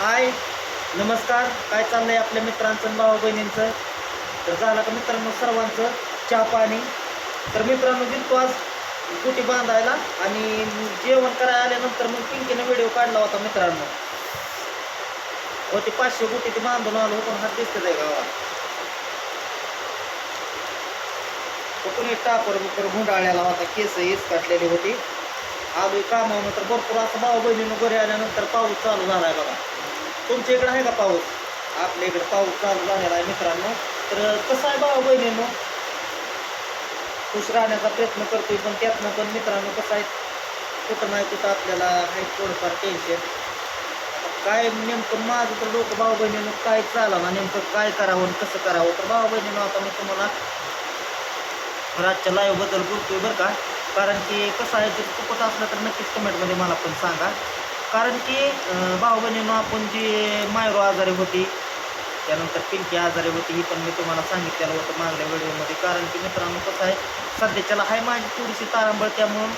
हाय नमस्कार. काय चाललं आहे आपल्या मित्रांचं भावा बहिणींचं? तर झालं का मित्रांनो सर्वांचं चहा पाणी. तर मित्रांनो गेलतो आज कुटी बांधायला आणि जेवण करायला आल्यानंतर मग पिंकीनं व्हिडिओ काढला होता मित्रांनो. होते पाचशे गुटी ते बांधून आलो पण हात दिसत आहे गावात कुठून टापर बुकर गुंडाळ्याला होता केस हेच काटलेली होती. आलो कामावर तर भरपूर असं भाऊ बहिणीनं घरी आल्यानंतर पाऊस चालू झाला आहे बघा. तुमच्या इकडं आहे का पाऊस? आपल्या इकडं पाऊस चालू झालेला आहे मित्रांनो. तर कसं आहे भाऊ बहिणीनं? खुश राहण्याचा प्रयत्न करतोय पण त्यातनं पण मित्रांनो कसं आहे? कुठं नाही कुठं आपल्याला आहे थोडंफार टेन्शन काय नेमकं माझं तर लोक भाऊ बहिणीनं काय चालावं नेमकं काय करावं आणि कसं करावं? तर भाऊ बहिणीनं आता मी तुम्हाला रातच्या लाईव्हबद्दल बोलतोय बरं का. कारण की कसं आहे जर चुकत असलं तर नक्कीच कमेंटमध्ये मला पण सांगा. कारण की अं, भाऊ बहिणीनं आपण जी मायरो आजारी होती त्यानंतर पिंकी आजारी होती ही पण मी तुम्हाला सांगितलेलं होतं मागल्या व्हिडिओमध्ये. कारण की मित्रांनो कसं आहे सध्याच्याला आहे माझी थोडीशी तारांबळ त्यामुळं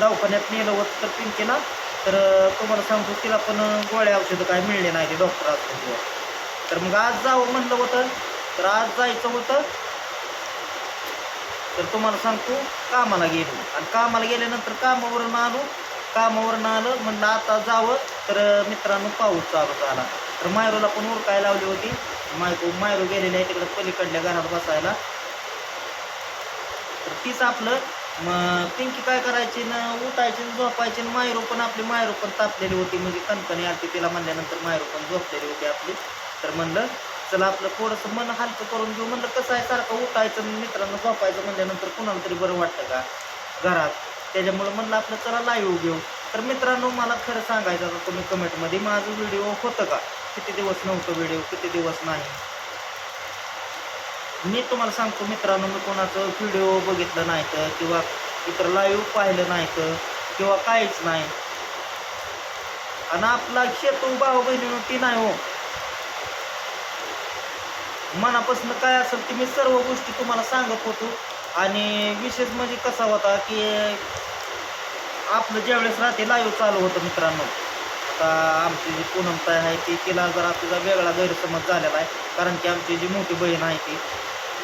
दवाखान्यात नेलं होतं. तर पिंकीला तर तुम्हाला सांगतो तिला पण गोळ्या औषधं काय मिळले नाही ते डॉक्टर असल्याशिवाय तर मग आज जावं म्हणलं होतं तर आज जायचं होतं. तर तुम्हाला सांगतो कामाला गेलो. आणि कामाला गेल्यानंतर कामावरून आलो कामावरून आलं म्हणलं आता जावं. तर मित्रांनो पाऊस चालू झाला. तर मायरोला पण उरकाय लावली होती. मायको मायरो गेलेली आहे तिकडे पलीकडल्या घरात बसायला. तर तीच आपलं. मग पिंकी काय करायची ना उठायची न झोपायची न मायरो पण आपली मायरो पण तापलेली होती. म्हणजे कणकणी आरती तिला म्हणल्यानंतर मायरो पण झोपलेली होती आपली. तर म्हणलं चला आपलं थोडंसं मन हलकं करून घेऊ. म्हणलं कसं आहे? सारखं उठायचं मित्रांनो झोपायचं म्हणल्यानंतर कुणाला तरी बरं वाटतं का? घरात. त्याच्यामुळं म्हणलं आपलं चला लाईव्ह घेऊ तर मित्रांनो मला खरं सांगायचं आता तुम्ही कमेंटमध्ये माझं व्हिडिओ होतं का? किती दिवस नव्हतं व्हिडिओ किती दिवस नाही. मी तुम्हाला सांगतो मित्रांनो मी कोणाचं व्हिडिओ बघितलं नाही तर किंवा इतर लाईव्ह पाहिलं नाही तर किंवा काहीच नाही. आणि आपला शेतू भाऊ हो, बहिणी ती नाही हो. मनापासून काय असेल ते मी सर्व गोष्टी तुम्हाला सांगत होतो. आणि विशेष म्हणजे कसा होता की आपलं ज्यावेळेस राहते लाईव्ह चालू होतं मित्रांनो. आता आमची जी पूनमताई आहे ती तिला जरा तिचा वेगळा गैरसमज झालेला आहे. कारण की आमची जी मोठी बहीण आहे ती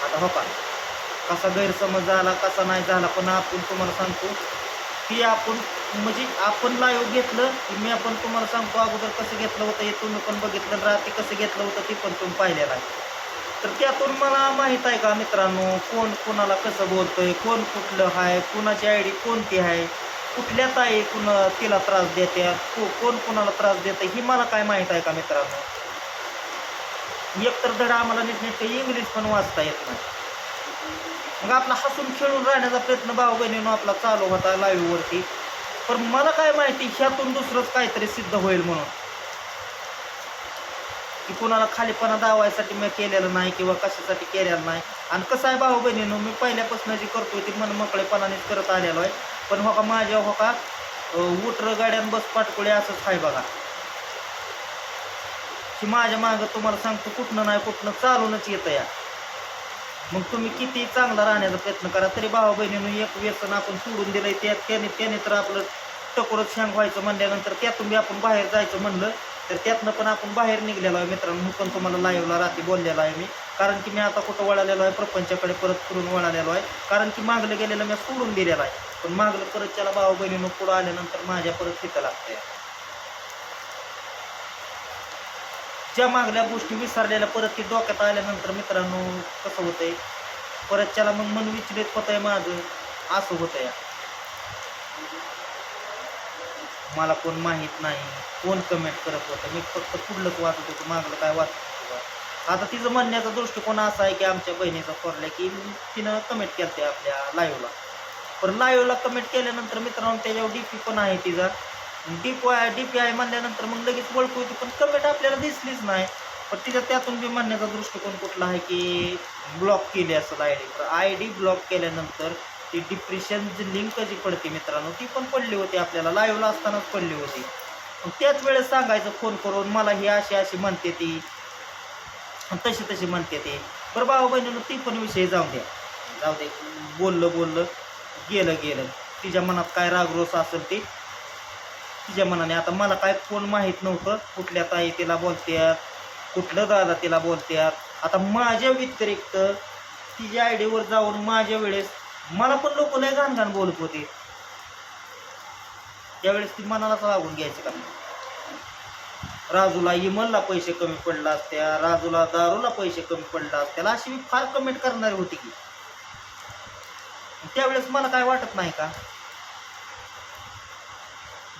आता हो का? कसा गैरसमज झाला कसा नाही झाला पण आपण तुम्हाला सांगतो की आपण म्हणजे आपण लाईव्ह घेतलं की मी आपण तुम्हाला सांगतो अगोदर कसं घेतलं होतं हे तुम्ही पण बघितलं राहते कसं घेतलं होतं ते पण तुम्ही पाहिलेलं आहे. तर त्यातून मला माहीत आहे का मित्रांनो कोण कोणाला कसं बोलतोय कोण कुठलं आहे कोणाची आय डी कोणती आहे? कुठल्या ताई कुण तिला त्रास देते को कोण कोणाला त्रास देतं ही मला काय माहीत आहे का मित्रांनो? एकतर धडा आम्हाला नीटनेटकं इंग्लिश पण वाचता येत नाही. मग आपला हसून खेळून राहण्याचा प्रयत्न भाऊ बहिणीनं आपला चालू होता लाईव्हवरती पण मला काय माहिती ह्यातून दुसरंच काहीतरी सिद्ध होईल म्हणून. की कुणाला खालीपणा दावायसाठी मी केलेलं नाही किंवा कशासाठी केलेलं नाही. आणि कसं आहे भाऊ बहिणीनं मी पहिल्यापासून जी करतोय ती मन मोकळेपणानेच करत आलेलो आहे. पण हो का माझ्या हो का उटर गाड्यान बस पाटकोळी असंच आहे बघा. की माझ्या मागं तुम्हाला सांगतो कुठनं नाही कुठनं चालूनच येतं या मग तुम्ही किती चांगला राहण्याचा प्रयत्न करा तरी भावा बहिणीनं एक व्यसन आपण सोडून दिलंय त्या त्याने त्याने तर आपलं टकोरच शांग व्हायचं म्हणल्यानंतर त्यातून बी आपण बाहेर जायचं म्हणलं तर त्यातनं पण आपण बाहेर निघलेलो आहे मित्रांनो. पण तुम्हाला लाईव्हला रात्री बोललेलो आहे मी. कारण की मी आता कुठं वळालेलो आहे प्रपंचाकडे परत फिरून वळालेलो आहे. कारण की मागलं गेलेलं मी सोडून दिलेलं आहे. पण मागलं परत त्याला भाऊ बहिणीनं पुढं आल्यानंतर माझ्या परत तिथं लागतंय. ज्या मागल्या गोष्टी विसरलेल्या परत ती डोक्यात आल्यानंतर मित्रांनो कसं होतंय? परत त्याला मग मन विचलित होतंय माझं असं होतंय. मला कोण माहीत नाही कोण कमेंट करत होतं? मी फक्त पुढलंच वाचत होतो मागलं काय वाचत आता तिचं म्हणण्याचा दृष्टिकोन असा आहे की आमच्या बहिणीचा थोरल्या की तिनं कमेंट केलं आपल्या लाईव्हला पण लाईव्हला कमेंट केल्यानंतर मित्रांनो त्याच्यावर डी पी पण आहे तिचा. डीप डी पी आहे म्हणल्यानंतर मग लगेच ओळखू होती पण कमेंट आपल्याला दिसलीच नाही. पण तिच्या त्यातून बी म्हणण्याचा दृष्टिकोन कुठला आहे की ब्लॉक केली असं आय डी तर आय डी ब्लॉक केल्यानंतर ती डिप्रेशन जी लिंक जी पडते मित्रांनो ती पण पडली होती आपल्याला. लाईव्हला असतानाच पडली होती. मग त्याच वेळेस सांगायचं फोन करून मला ही अशी अशी म्हणते ती. तशी तशी म्हणते ती. बरं भाऊ बहिणीनं ती पण विषय जाऊ द्या. जाऊ दे. बोललं बोललं. गेलं गेलं. तिच्या मनात काय रागरोस असेल ते? तिच्या मनाने. आता मला काय कोण माहीत नव्हतं. कुठल्या ताई तिला बोलत्यात? कुठलं दादा तिला बोलत्यात? आता माझ्या व्यतिरिक्त तिच्या आयडीवर जाऊन माझ्या वेळेस मला पण लोक लय घाण घाण बोलत होते. त्यावेळेस ती मनालाच लागून घ्यायची का राजूला इमलला पैसे कमी पडला असत्या. राजूला दारूला पैसे कमी पडला असत्याला अशी मी फार कमेंट करणारी होती की. त्यावेळेस मला काय वाटत नाही का?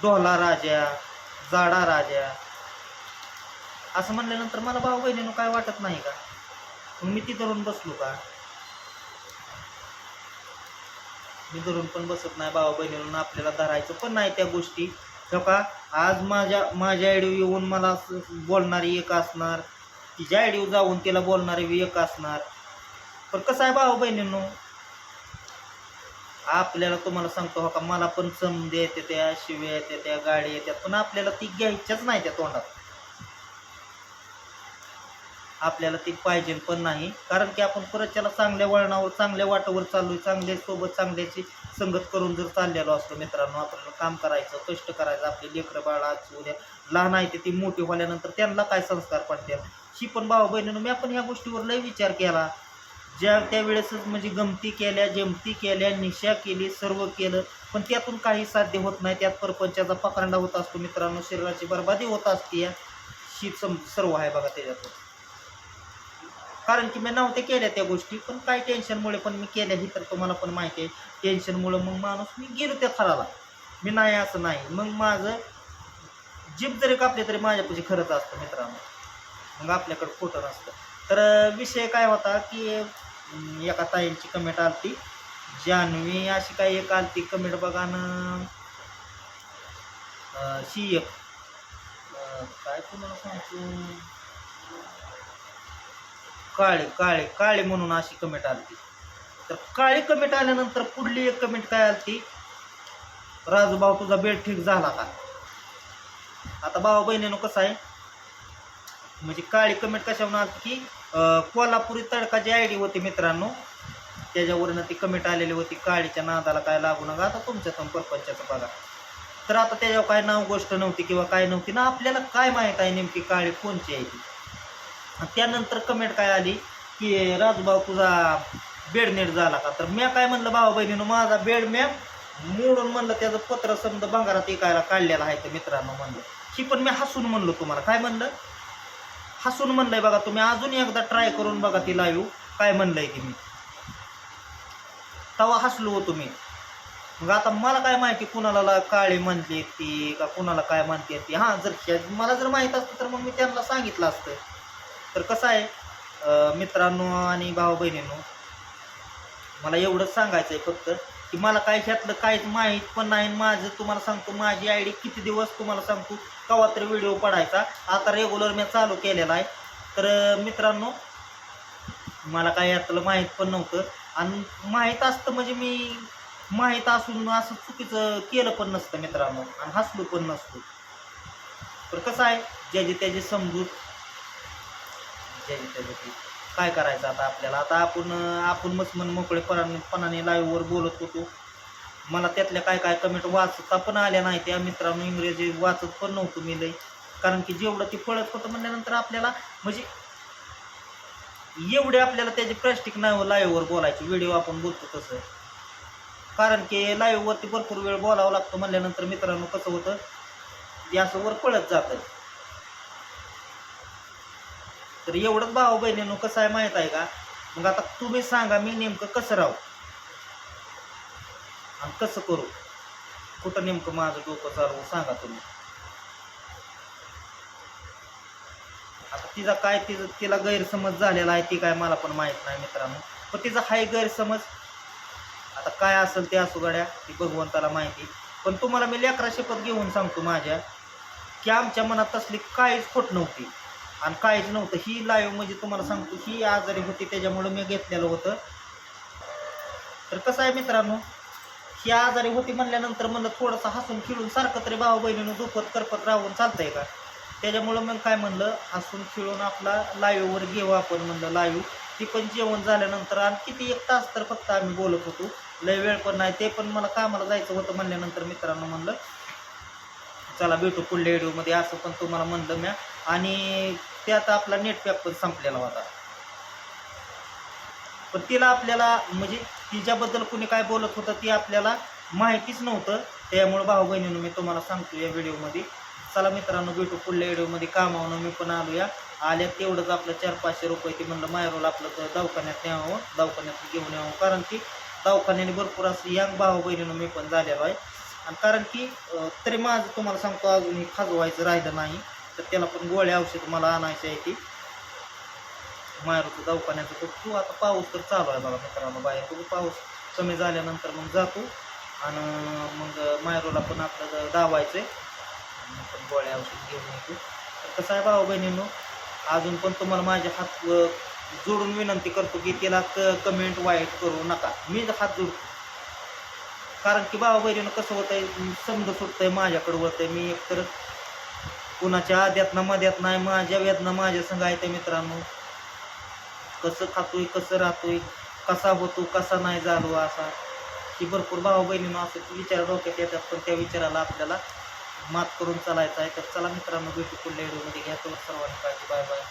डोहला राजा जाडा राजा असं म्हणल्यानंतर मला भाऊ बहिणीनं काय वाटत नाही का? मग मी ती धरून बसलो का? मी धरून पण बसत नाही भाऊ बहिणीनं आपल्याला धरायचं पण नाही त्या गोष्टी. हो का? आज माझ्या माझ्या आयडीवर येऊन मला बोलणारी एक असणार तिच्या आयडीवर जाऊन तिला बोलणारी एक असणार. पण कसं आहे भाऊ बहिणींनो? आपल्याला तुम्हाला सांगतो हो का मला पण समजे येते त्या शिव्या येते त्या गाडी येतात पण आपल्याला ती घ्यायच्याच नाही त्या तोंडात. आपल्याला ती पाहिजे पण नाही कारण की आपण परतच्याला चांगल्या वळणावर चांगल्या वाटावर चालू चांगल्या सोबत चांगल्याची संगत करून जर चाललेलो असतो मित्रांनो आपल्याला काम करायचं कष्ट करायचं आपले लेकरं बाळ आज उद्या लहान आहे ते ती मोठी झाल्यानंतर त्यांना काय संस्कार पडतील? ही पण भाऊ बहिणीनं मी आपण ह्या गोष्टीवर लय विचार केला. ज्या त्यावेळेसच म्हणजे गमती केल्या जमती केल्या निशा केली सर्व केलं पण त्यातून काही साध्य होत नाही. त्यात परपंचाचा पकंडा होत असतो मित्रांनो. शरीराची बरबादी होत असते. ही सम सर्व आहे बघा त्याच्यातून. कारण की मी नव्हते केल्या त्या गोष्टी पण काही टेन्शनमुळे पण मी केल्या ही तर तुम्हाला पण माहिती आहे. टेन्शनमुळं मग माणूस मी गेलो त्या खराला मी नाही असं नाही. मग माझं जीप जरी कापले तरी माझ्यापाशी खरंच असतं मित्रांनो. मग आपल्याकडं खोटं नसतं. तर विषय काय होता की एका ताईंची कमेंट आलती. जान्हवी अशी काही एक आलती कमेंट बघा ना. शी एक. काय तुम्हाला सांगतो? काळे काळे काळे म्हणून अशी कमेंट आलती. तर काळी कमेंट आल्यानंतर पुढली एक कमेंट काय आलती? राजू भाऊ तुझा बेड ठीक झाला का? आता भाऊ बहिणीनं कसं आहे? म्हणजे काळी कमेंट कशावर आली की अं, कोल्हापुरी तडकाची आय डी होती मित्रांनो. त्याच्यावरनं ती कमेंट आलेली होती काळीच्या नादाला काय लागू नका. आता तुमच्या परपंचाचं बघा. तर आता त्याच्यावर काय नाव गोष्ट नव्हती किंवा काय नव्हती ना आपल्याला काय माहीत आहे नेमकी काळी कोणची आहे ती. त्यानंतर कमेंट काय आली की राजूभाऊ तुझा बेड नीट झाला का? तर मी काय म्हणलं भावा बहिणीनं माझा बेड मॅम मोडून म्हणलं त्याचं पत्र समजा भंगारात एकायला काढलेलं आहे तर मित्रांनो म्हणलं. ही पण मी हसून म्हणलो तुम्हाला. काय म्हणलं? हसून म्हणलंय बघा तुम्ही अजून एकदा ट्राय करून बघा ती लाईव्ह काय म्हणलंय की मी. तवा हसलो होतो मी मग आता मला काय माहिती कुणाला काळी काळे म्हणते ती का कुणाला काय म्हणते ती. हां जर मला जर माहीत असतं तर मग मी त्यांना सांगितलं असतं. तर कसं आहे मित्रांनो आणि भाऊ बहिणींनो मला एवढंच सांगायचं आहे फक्त की मला काय ह्यातलं काहीच माहीत पण नाही आणि माझं तुम्हाला सांगतो माझी आय डी किती दिवस तुम्हाला सांगतो कवा तरी व्हिडिओ पडायचा. आता रेग्युलर मी चालू केलेला आहे. तर मित्रांनो मला काय यातलं माहीत पण नव्हतं. आणि माहीत असतं म्हणजे मी माहीत असून असं चुकीचं केलं पण नसतं मित्रांनो. आणि हसलो पण नसतो. तर कसं आहे? ज्याची त्याची समजूत ज्याची त्याची काय करायचं आता आपल्याला? आता आपण आपण मस्त मन मोकळेपणाने पणाने लाईव्हवर बोलत होतो. मला त्यातल्या काय काय कमेंट वाचता पण आल्या नाही. त्या मित्रांनो इंग्रजी वाचत पण नव्हतो मी लई कारण की जेवढं ते पळत होतं म्हणल्यानंतर आपल्याला म्हणजे एवढे आपल्याला त्याची प्रॅस्टिक नाही लाईव्हवर बोलायची. व्हिडिओ आपण बोलतो तसं. कारण की लाईव्हवरती भरपूर वेळ बोलावं लागतं म्हणल्यानंतर मित्रांनो कसं होतं? ते असं वर पळत जातं. तर एवढंच भाऊ बहिणीनो कसं आहे माहीत आहे का? मग आता तुम्ही सांगा मी नेमकं कसं राहू? आणि कसं करू? कुठं नेमकं माझं डोकं चालवू सांगा तुम्ही. आता तिचा काय तिचं तिला गैरसमज झालेला आहे ती काय मला पण माहीत नाही मित्रांनो. पण तिचा हाय गैरसमज. आता काय असेल ते असू गाड्या ती भगवंताला माहिती. पण तुम्हाला मी लेकरा शपथ घेऊन सांगतो माझ्या की आमच्या मनात तसली काहीच खोट नव्हती. आणि काहीच नव्हतं. ही लाईव्ह म्हणजे तुम्हाला सांगतो ही आजारी होती त्याच्यामुळं मी घेतलेलं होतं. तर कसं आहे मित्रांनो ही आजारी होती म्हणल्यानंतर म्हणलं थोडंसं हसून खिळून सारखं तरी भाऊ बहिणीनं दुखत करपत राहून चालतंय का? त्याच्यामुळं मग काय म्हणलं हसून खिळून आपला लाईव्हवर घेऊ आपण म्हणलं लाईव्ह ती पण जेवण झाल्यानंतर आणि किती एक तास तर फक्त आम्ही बोलत होतो. लय वेळ पण नाही ते पण मला कामाला जायचं होतं म्हणल्यानंतर मित्रांनो म्हणलं चला भेटू पुढल्या व्हिडिओमध्ये असं पण तुम्हाला म्हणलं म्या. आणि त्यात आपला नेट पॅक पण संपलेला होता. पण तिला आपल्याला म्हणजे तिच्याबद्दल कुणी काय बोलत होतं ती आपल्याला माहितीच नव्हतं. त्यामुळे भाऊ बहिणीनं मी तुम्हाला सांगतो या व्हिडिओमध्ये. चला मित्रांनो भेटू पुढल्या व्हिडिओमध्ये. कामावून मी पण आलो या आल्या तेवढंच आपलं चार पाचशे रुपये ते म्हणलं मायरोला आपलं तर दवाखान्यात न्यावं दवाखान्यात घेऊन यावं. कारण की दवाखान्याने भरपूर असं यंग भाऊ बहिणीनं मी पण झालेलो आहे. आणि कारण की तरी माझं तुम्हाला सांगतो अजूनही खाजवायचं राहिलं नाही. तर त्याला पण गोळ्या औषध मला आणायची आहे ती. मायरूचं दवाखान्याचं तर तू आता पाऊस तर चालू आहे बघा मित्रांनो बाहेर बघू पाऊस कमी झाल्यानंतर मग जातो. आणि मग मायरूला पण आपलं दावायचं आहे पण गोळ्या औषध घेऊन येतो. तर कसं आहे भाऊ बहिणींनो अजून पण तुम्हाला माझे हात जोडून विनंती करतो की तिला कमेंट वाईट करू नका. मी हात जोडतो. कारण की भाऊ बहिणीनं कसं होतंय समजा सुटतंय माझ्याकडं होतंय मी एकतर कुणाच्या आद्यातना मध्यात नाही माझ्या वेदना माझ्या संग आहे त्या मित्रांनो. कसं खातोय कसं राहतोय कसा होतो कसा नाही झालो असा. की भरपूर भाऊ बहिणीनं असं विचार डोक्यात येतात पण त्या विचाराला आपल्याला मात करून चालायचं आहे. तर चला मित्रांनो भेटू पुढल्या व्हिडिओमध्ये घ्या तुला सर्वांनी काळजी. Bye bye.